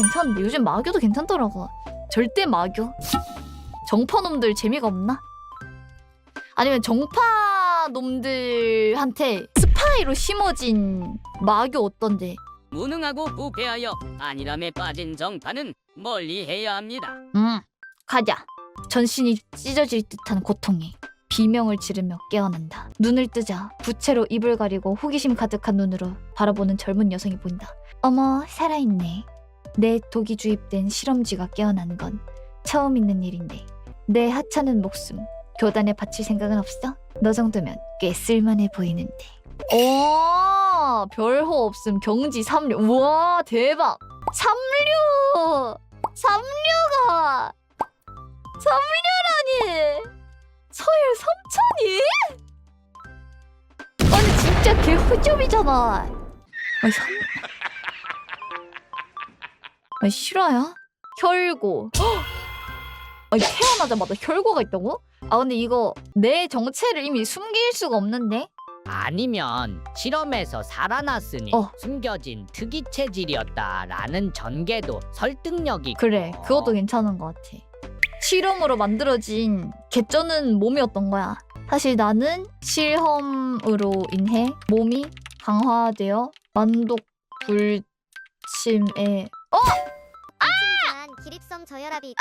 괜찮은데 요즘 마교도 괜찮더라고. 절대 마교. 정파 놈들 재미가 없나? 아니면 정파 놈들한테 스파이로 심어진 마교 어떤데? 무능하고 부패하여 안일함에 빠진 정파는 멀리해야 합니다. 음, 가자. 전신이 찢어질 듯한 고통에 비명을 지르며 깨어난다. 눈을 뜨자 부채로 입을 가리고 호기심 가득한 눈으로 바라보는 젊은 여성이 보인다. 어머, 살아있네. 내 독이 주입된 실험쥐가 깨어난 건 처음 있는 일인데 내 하찮은 목숨 교단에 바칠 생각은 없어? 너 정도면 꽤 쓸만해 보이는데. 오, 별호 없음 경지 삼류. 우와, 대박. 삼류. 삼류가 삼류라니 서열 삼천이? 아니 진짜 개호점이잖아. 아니 삼. 아니 실화야? 혈고. 헉! 아니 태어나자마자 혈고가 있다고? 아 근데 이거 내 정체를 이미 숨길 수가 없는데? 아니면 실험에서 살아났으니 어. 숨겨진 특이 체질이었다라는 전개도 설득력이 그래 있고. 그것도 괜찮은 것 같아 실험으로 만들어진 개쩌는 몸이었던 거야 사실 나는 실험으로 인해 몸이 강화되어 만독 불침에 아! 저혈압이